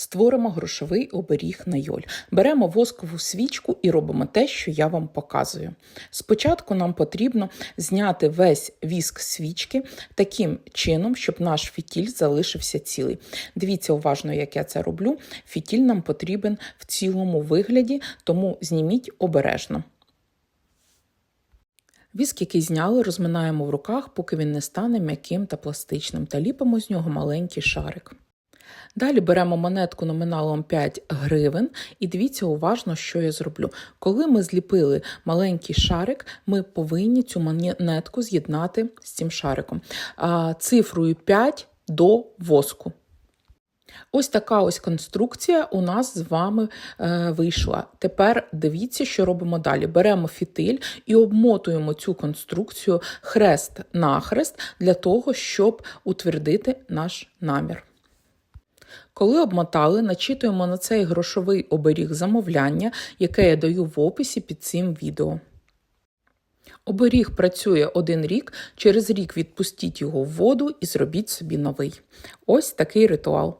Створимо грошовий оберіг на йоль. Беремо воскову свічку і робимо те, що я вам показую. Спочатку нам потрібно зняти весь віск свічки таким чином, щоб наш фітіль залишився цілий. Дивіться уважно, як я це роблю. Фітіль нам потрібен в цілому вигляді, тому зніміть обережно. Віск, який зняли, розминаємо в руках, поки він не стане м'яким та пластичним, та ліпимо з нього маленький шарик. Далі беремо монетку номіналом 5 гривень і дивіться уважно, що я зроблю. Коли ми зліпили маленький шарик, ми повинні цю монетку з'єднати з цим шариком. Цифрою 5 до воску. Ось така ось конструкція у нас з вами е, вийшла. Тепер дивіться, що робимо далі. Беремо фітиль і обмотуємо цю конструкцію хрест-нахрест для того, щоб утвердити наш намір. Коли обмотали, начитуємо на цей грошовий оберіг замовляння, яке я даю в описі під цим відео. Оберіг працює один рік, через рік відпустіть його в воду і зробіть собі новий. Ось такий ритуал.